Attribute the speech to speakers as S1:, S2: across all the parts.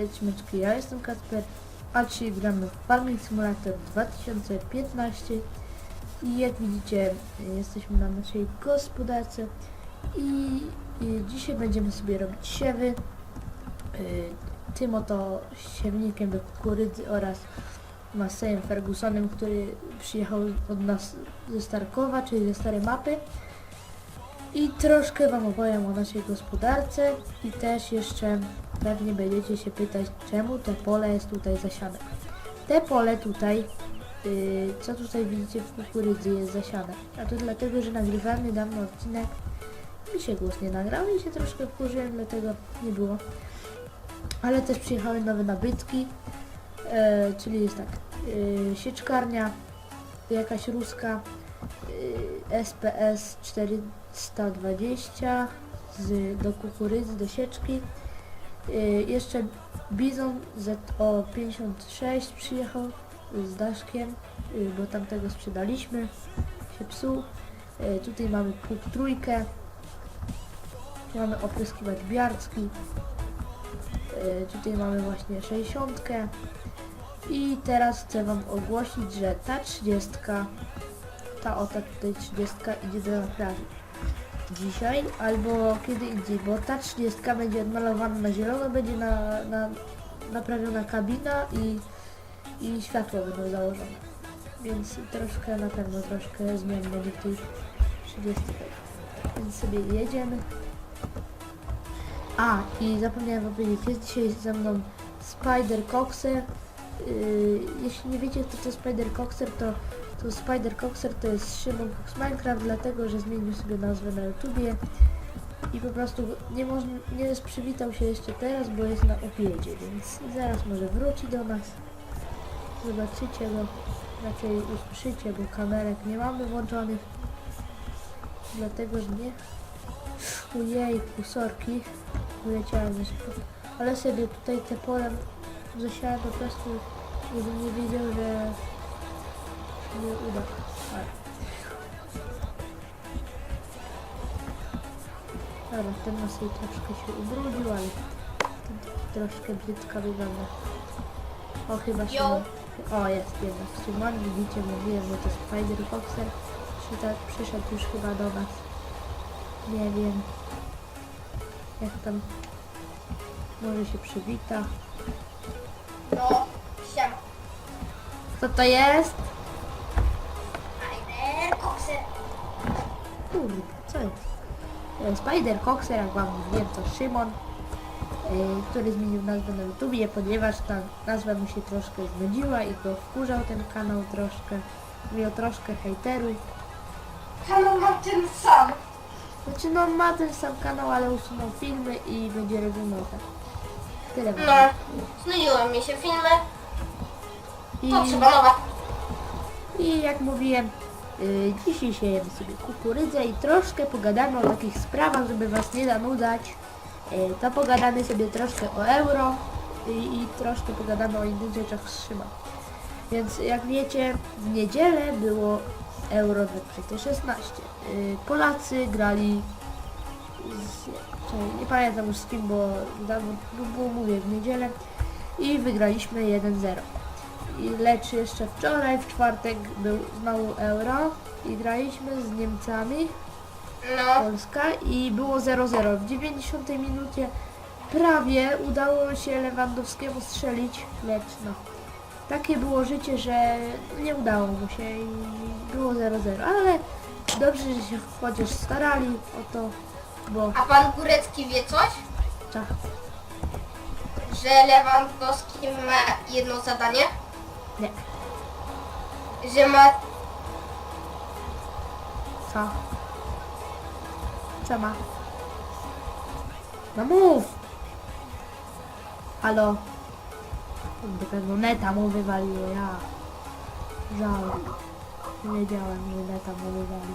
S1: witajcie Śmieczki, ja jestem Kasper, a dzisiaj gramy w Farming Simulator 2015 i jak widzicie jesteśmy na naszej gospodarce. I, i dzisiaj będziemy sobie robić siewy. Y, tym oto siewnikiem do kukurydzy oraz Masejem Fergusonem, który przyjechał od nas ze Starkowa, czyli ze starej mapy. I troszkę Wam opowiem o naszej gospodarce. I też jeszcze pewnie będziecie się pytać, czemu te pole jest tutaj zasiane. Te pole tutaj, yy, co tutaj widzicie w kukurydzy jest zasiane. A to dlatego, że nagrywałem niedawno odcinek, mi się głos nie nagrał i się troszkę wkurzyłem, dlatego nie było. Ale też przyjechały nowe nabytki, e, czyli jest tak, yy, sieczkarnia, jakaś ruska, SPS 420 z, do kukurydzy, do sieczki. Yy, jeszcze Bizon ZO56 przyjechał z daszkiem, yy, bo tamtego sprzedaliśmy, się psuł. Yy, tutaj mamy pług trójkę, mamy opryskiwacz biarski, tutaj mamy właśnie 60 i teraz chcę Wam ogłosić, że ta 30 ta oto tutaj 30 idzie do naprawy. Dzisiaj albo kiedy indziej, bo ta 30 będzie odmalowana na zielono, będzie na, na, naprawiona kabina i, i światła będą założone. Więc troszkę, na pewno troszkę zmian będzie tej 30. Więc sobie jedziemy. A, i zapomniałem powiedzieć, jest dzisiaj ze mną Spider Coxer. Yy, jeśli nie wiecie kto to Spider Coxer, to to Spider Coxer to jest Szymon Cox Minecraft, dlatego że zmienił sobie nazwę na YouTubie i po prostu nie, moż, nie przywitał się jeszcze teraz, bo jest na obiedzie, więc zaraz może wróci do nas. Zobaczycie go, raczej usłyszycie, bo kamerek nie mamy włączonych. Dlatego, że nie. Ojej, sorki. Wyleciałem ze Ale sobie tutaj te pole zasiałem po prostu, żebym nie wiedział, że nie uda. Ale. Dobra, ten nas jej troszkę się ubrudził, ale troszkę brzydka wygląda. O, chyba się...
S2: Jo.
S1: O, jest jednak Szymon, widzicie, mówiłem, że to Spider. Przyta- Przyszedł już chyba do nas. Nie wiem. Jak tam... Może się przywita.
S2: No, siema.
S1: Kto to jest?
S2: Spider Coxer.
S1: Kurde, co jest? E, Spider Coxer, jak wam mówiłem, to Szymon, e, który zmienił nazwę na YouTubie, ponieważ ta nazwa mu się troszkę znudziła i go wkurzał ten kanał troszkę. Miał troszkę hejterów.
S2: Kanał mam ten sam.
S1: Znaczy no ma ten sam kanał, ale usunął filmy i będzie robił nowe. Tyle.
S2: No, znudziły mi się filmy.
S1: I,
S2: To trzeba nowe.
S1: I jak mówiłem, dzisiaj siejemy sobie kukurydzę i troszkę pogadamy o takich sprawach, żeby was nie zanudzać. Y, to pogadamy sobie troszkę o euro i, i troszkę pogadamy o innych rzeczach z Szyma. Więc jak wiecie, w niedzielę było euro 2016. Y, Polacy grali z, nie pamiętam już z kim, bo dawno było mówię w niedzielę i wygraliśmy 1-0. I lecz jeszcze wczoraj, w czwartek był znowu euro i graliśmy z Niemcami,
S2: No,
S1: Polska i było 0-0. W 90 minucie prawie udało się Lewandowskiemu strzelić, lecz no. Takie było życie, że nie udało mu się i było 0-0, ale dobrze, że się chociaż starali o to, bo
S2: a pan Górecki wie coś?
S1: czach,
S2: Że Lewandowski ma jedno zadanie?
S1: Nie,
S2: Że ma...
S1: co? Co ma? No mów! Halo? Pewno neta mu wywaliło, ja. Żal. Nie wiedziałem, że neta mu wywali.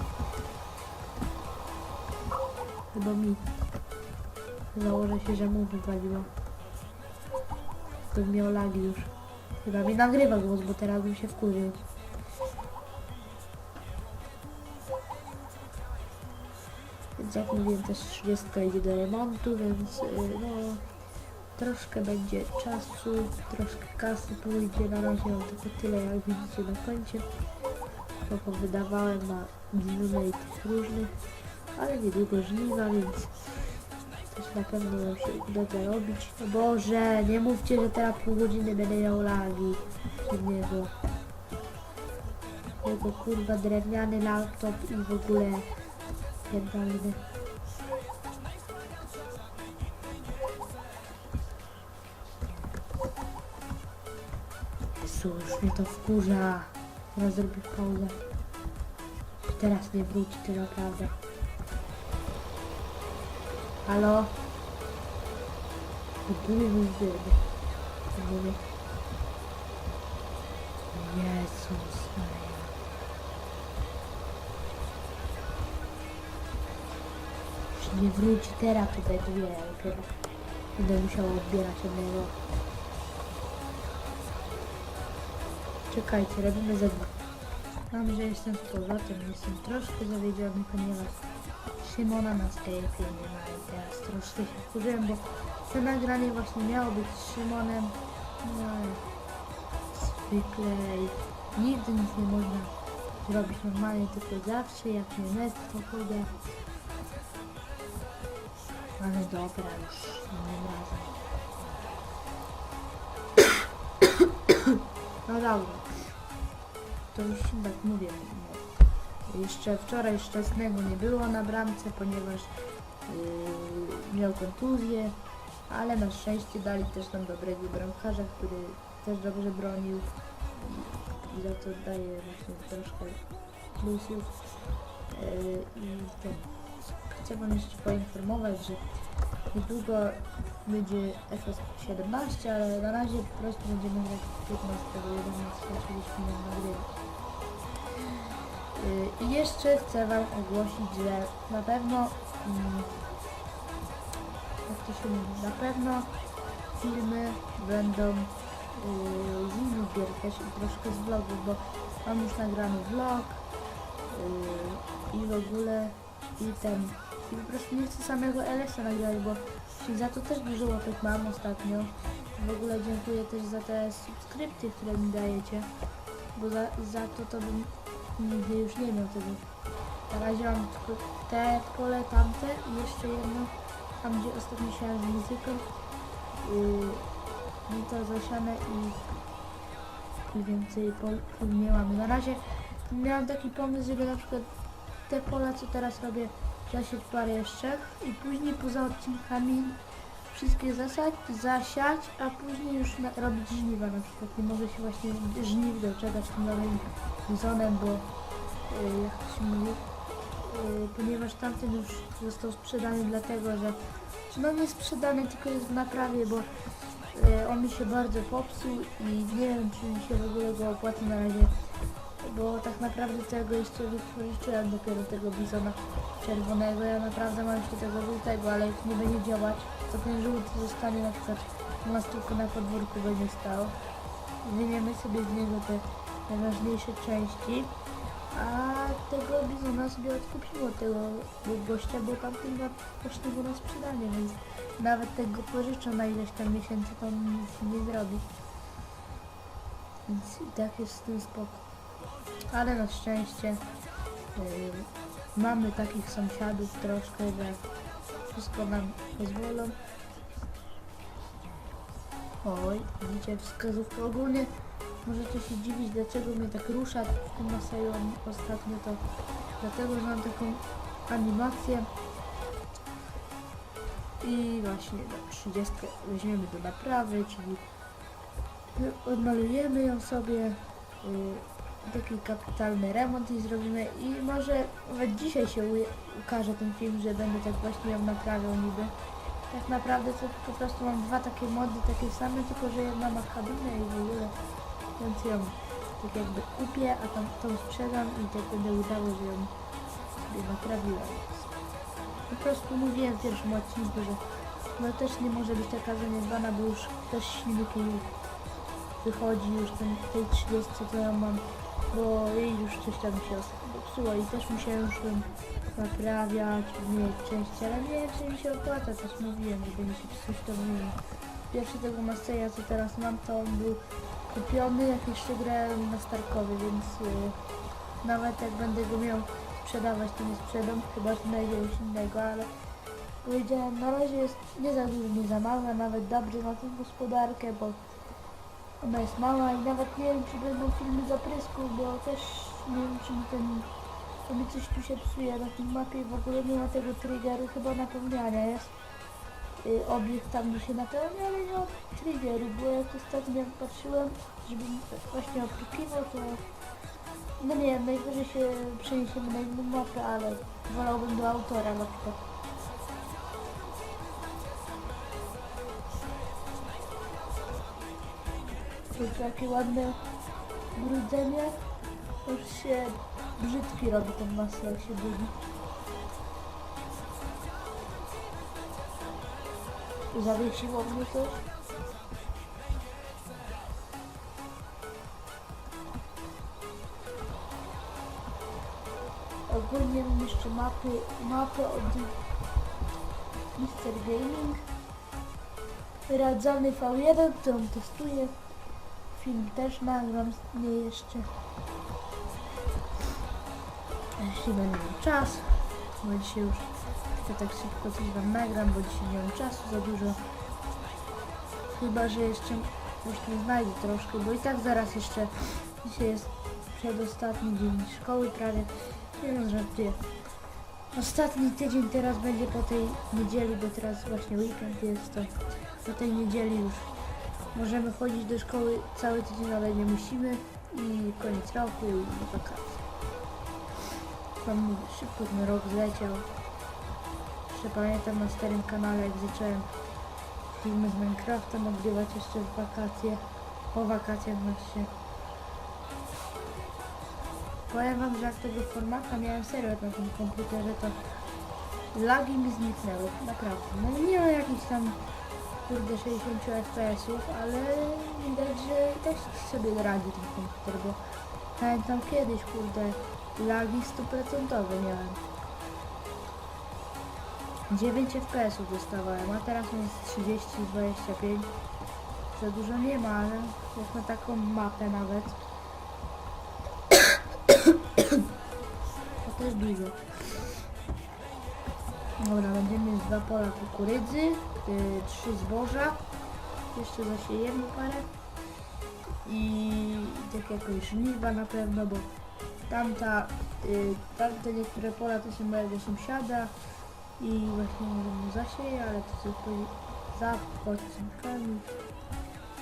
S1: Chyba mi. Założę się, że mu wywaliło. To miał lagi już. Chyba mi nagrywa głos, bo teraz bym się wkurzył. Więc jak mówiłem, też 30 idzie do remontu, więc yy, no troszkę będzie czasu, troszkę kasy pójdzie, na razie mam tylko tyle jak widzicie na koncie, bo powydawałem na tych różnych, ale niedługo żniwa, więc też na pewno nam się uda zarobić. O Boże, nie mówcie, że teraz pół godziny będę miał lagi od niego. Jego kurwa drewniany laptop i w ogóle pierdolny. Jezu, już mnie to wkurza. Teraz zrobię pauzę. Teraz nie wróci to naprawdę. Halo? Jezus Maria. Już nie wróci teraz, to będzie dopiero. Będę musiał odbierać od niego. Czekajcie, robimy ze dwa. Mam, że jestem z powrotem, jestem troszkę zawiedziony, ponieważ Szymona na Skype'ie nie ma teraz troszkę się wkurzyłem, bo to nagranie właśnie miało być z Szymonem. No ale zwykle nigdy nic nie można zrobić normalnie, tylko zawsze jak nie net, to pójdę. Ale dobra, już innym razem. No dobra. To już tak mówię. Jeszcze wczoraj Szczęsnego nie było na bramce, ponieważ yy, miał kontuzję, ale na szczęście dali też tam dobrego bramkarza, który też dobrze bronił i, za to daje właśnie troszkę plusów. Yy, I chcę Wam jeszcze poinformować, że niedługo będzie FS17, ale na razie po prostu będziemy grać 15 do 11, oczywiście nie nagrywać. Yy, I jeszcze chcę Wam ogłosić, że na pewno, mm, jak to się mówi, na pewno filmy będą z innych gier też i troszkę z vlogów, bo mam już nagrany vlog yy, i w ogóle i ten i po prostu nie chcę samego LS-a nagrać, bo za to też dużo łapek mam ostatnio. W ogóle dziękuję też za te subskrypcje, które mi dajecie, bo za, za to to bym nigdy już nie miał tego. Na razie mam tylko te pole tamte i jeszcze jedno, tam gdzie ostatnio siałem z muzyką. Yy, to zasiane i, i więcej pol, nie mamy. Na razie miałem taki pomysł, żeby na przykład te pola, co teraz robię, zasiać parę jeszcze i później poza odcinkami wszystkie zasać, zasiać, a później już na, robić żniwa na przykład. Nie mogę się właśnie żniw doczekać tym nowym sezonem, bo yy, jak to się mówi, yy, ponieważ tamten już został sprzedany dlatego, że no nie sprzedany, tylko jest w naprawie, bo yy, on mi się bardzo popsuł i nie wiem, czy mi się w ogóle go opłaca na razie, bo tak naprawdę tego jeszcze wypożyczyłem dopiero tego bizona czerwonego, ja naprawdę mam jeszcze tego żółtego, ale jak nie będzie działać, to ten żółty zostanie na przykład u nas tylko na podwórku będzie stał. Wymieniamy sobie z niego te najważniejsze części, a tego bizona sobie odkupiło tego gościa, bo tamten ma właśnie go na sprzedanie, więc nawet tego pożyczę na ileś tam miesięcy, to nic nie zrobi. Więc i tak jest z tym spoko. Ale na szczęście yy, mamy takich sąsiadów troszkę, że wszystko nam pozwolą. Oj, widzicie wskazówkę ogólnie. Możecie się dziwić, dlaczego mnie tak rusza tym Masają ostatnio, to dlatego, że mam taką animację. I właśnie do 30 weźmiemy do naprawy, czyli odmalujemy ją sobie. Yy, taki kapitalny remont i zrobimy i może nawet dzisiaj się ukaże ten film, że będę tak właśnie ją naprawiał niby. Tak naprawdę to po prostu mam dwa takie mody, takie same, tylko że jedna ma kabinę i w ogóle, więc ją tak jakby kupię, a tam tą sprzedam i tak będę udało, że ją sobie. Po prostu mówiłem w pierwszym odcinku, że no też nie może być taka zaniedbana, bo już też silnik jej wychodzi już ten, tej 30, co ja mam, bo jej już coś tam się popsuło i też musiałem już ją naprawiać, wymieniać części, ale nie wiem, czy mi się opłaca, też mówiłem, że będzie się coś tam zmienić. pierwszy tego Masteja, co teraz mam, to on był kupiony, jak jeszcze grałem na Starkowie, więc y, nawet jak będę go miał sprzedawać, to nie sprzedam, chyba że znajdę coś innego, ale powiedziałem, na razie jest nie za dużo, nie za mała, nawet dobrze na tą gospodarkę, bo ona jest mała i nawet nie wiem, czy będą filmy zaprysku, bo też nie wiem, czy mi ten, to mi coś tu się psuje na tym mapie w ogóle nie ma tego triggeru, chyba napełniania jest y, obiekt tam, gdzie się napełnia, ale nie ma triggeru, bo jak ostatnio patrzyłem, żebym właśnie obsługiwał, to no nie najwyżej się przeniesiemy na inną mapę, ale wolałbym do autora na przykład. To takie ładne brudzenie, już się brzydki robi ten masę, się budzi. Zawiesiło mnie coś. Ogólnie mam jeszcze mapy, mapę od Mr. Gaming. Radzany V1, którą testuję. Film też nagram z niej jeszcze. Jeśli będę miał czas, bo dzisiaj już chcę tak szybko coś wam nagram, bo dzisiaj nie mam czasu za dużo. Chyba, że jeszcze właśnie znajdę troszkę, bo i tak zaraz jeszcze dzisiaj jest przedostatni dzień szkoły prawie. Nie wiem, żartuję. Ostatni tydzień teraz będzie po tej niedzieli, bo teraz właśnie weekend jest to. Po tej niedzieli już możemy chodzić do szkoły cały tydzień, ale nie musimy. I koniec roku i wakacje. Mówię, szybko ten rok zleciał. Jeszcze pamiętam na starym kanale, jak zacząłem filmy z Minecrafta nagrywać jeszcze w wakacje. Po wakacjach właśnie. Powiem wam, że jak tego formata miałem serio na tym komputerze, to lagi mi zniknęły, naprawdę. No nie ma jakichś tam kurde 60 FPS-ów, ale widać, że też sobie radzi ten komputer, bo pamiętam kiedyś, kurde, lagi 100% miałem. 9 FPS-ów dostawałem, a teraz jest 30, 25. Za dużo nie ma, ale jak na taką mapę nawet, to też dużo. Dobra, będziemy mieć dwa pola kukurydzy, yy, trzy zboża, jeszcze zasiejemy parę i tak jakoś żniwa na pewno, bo tamta, yy, tamte niektóre pola to są mojego sąsiada i właśnie możemy zasieje, ale to po- za podcinkami,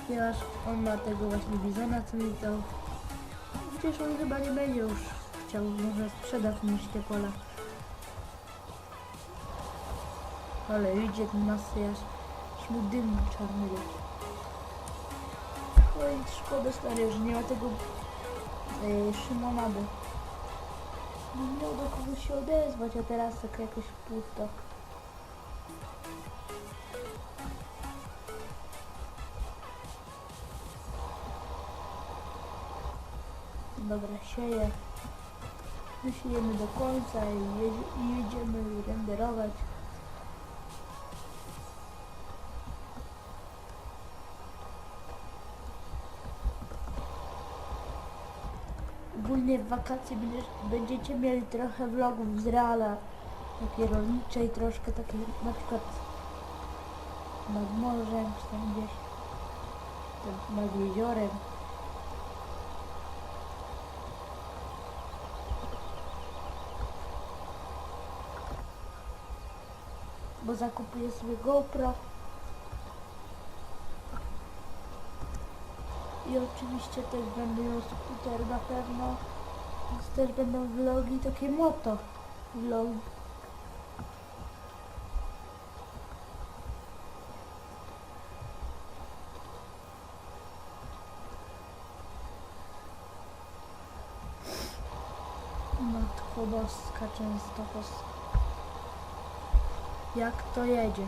S1: ponieważ on ma tego właśnie bizona, co mi dał. Przecież on chyba nie będzie już chciał, może sprzedać mi te pola. Ale idzie ten masyjaż, mu dym czarny leci. Oj, szkoda stary, że nie ma tego e, Szymona, bo bym miał do kogoś się odezwać, a teraz tak jakoś pusto. Dobra, sieję. Wysiejemy do końca i, i jedziemy renderować. Ogólnie w wakacje będziecie mieli trochę vlogów z Reala, takie rolnicze i troszkę takie na przykład nad morzem, czy tam gdzieś nad jeziorem. Bo zakupuję sobie GoPro. I oczywiście też miał skuter na pewno. Więc też będą vlogi, takie moto vlogi. Matko Boska Częstochowska. Jak to jedzie?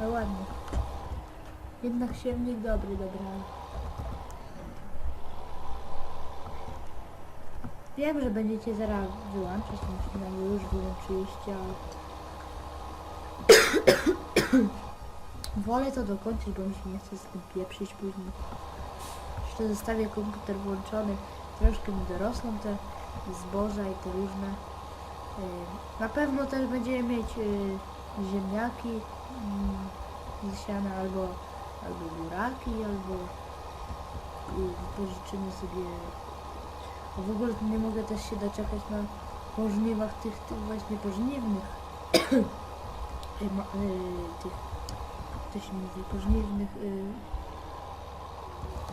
S1: No ładnie. Jednak siewnik dobry dobrałem. Wiem, że będziecie zaraz wyłączyć bo już wyłączyliście, ale... Wolę to dokończyć, bo mi się nie chce z tym pieprzyć później. Jeszcze zostawię komputer włączony. Troszkę mi dorosną te zboża i te różne. Yy, Na pewno też będziemy mieć yy, ziemniaki yy, zsiane albo, albo buraki, albo yy, pożyczymy sobie... A w ogóle nie mogę też się doczekać na pożniwach tych, tych właśnie pożniwnych. Yy, tych, to się mówi, pożniwnych, yy,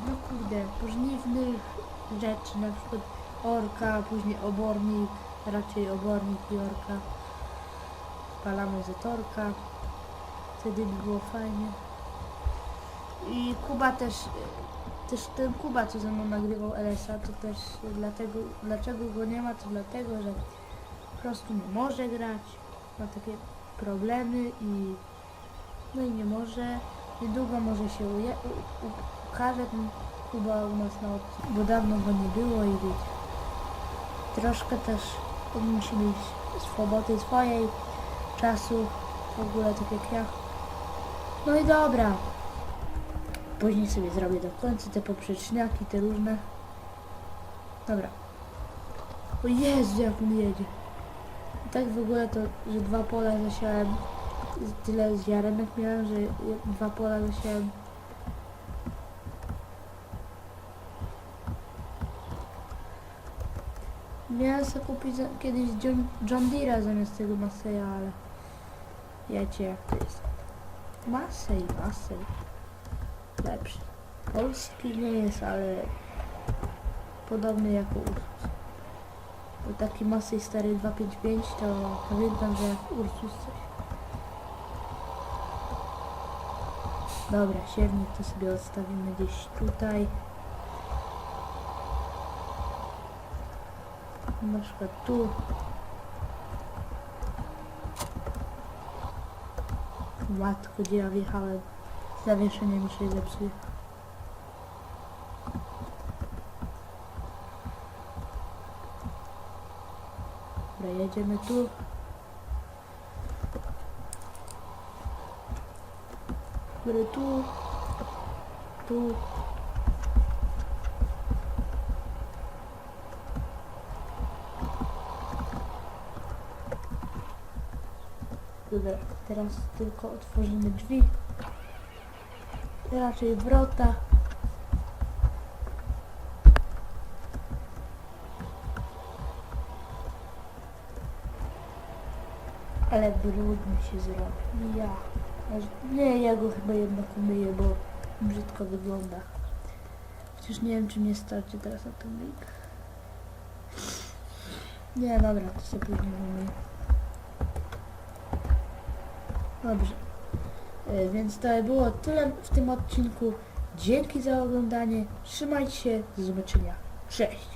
S1: no kurde, pożniwnych rzeczy, na przykład orka, później obornik, raczej obornik i orka. Spalamy zatorka, wtedy by było fajnie. I Kuba też, też ten Kuba, co ze mną nagrywał LSA, to też dlatego, dlaczego go nie ma, to dlatego, że po prostu nie może grać, ma takie problemy i no i nie może. Niedługo może się uje, u, u, ukaże ten Kuba u nas na odcinku, bo dawno go nie było i wiecie. Troszkę też musi mieć swobody swojej, czasu, w ogóle tak jak ja. No i dobra. Później sobie zrobię do końca te poprzeczniaki, te różne. Dobra. O Jezu, jak on jedzie. I tak w ogóle to, że dwa pola zasiałem, tyle ziarenek miałem, że dwa pola zasiałem. Miałem sobie kupić kiedyś John, John Deere'a zamiast tego Maseja, ale wiecie jak to jest. Masej, Masej. Lepszy. Polski nie jest, ale podobny jako Ursus. Bo taki Masej stary 255 to pamiętam, że jak Ursus coś. Dobra, siewnik to sobie odstawimy gdzieś tutaj. Na przykład tu. Matko, gdzie ja wjechałem? Zawieszenie mi się zepsuje. Dobra, jedziemy tu. Dobra, tu. Tu. Dobra, teraz tylko otworzymy drzwi. Raczej wrota. Ale brudny się zrobi. Ja. Nie, ja go chyba jednak umyję, bo brzydko wygląda. Chociaż nie wiem, czy mnie starczy teraz na ten myjkę. Nie, dobra, to sobie później umyję. Dobrze. E, Więc to było tyle w tym odcinku. Dzięki za oglądanie. Trzymajcie się. Do zobaczenia. Cześć.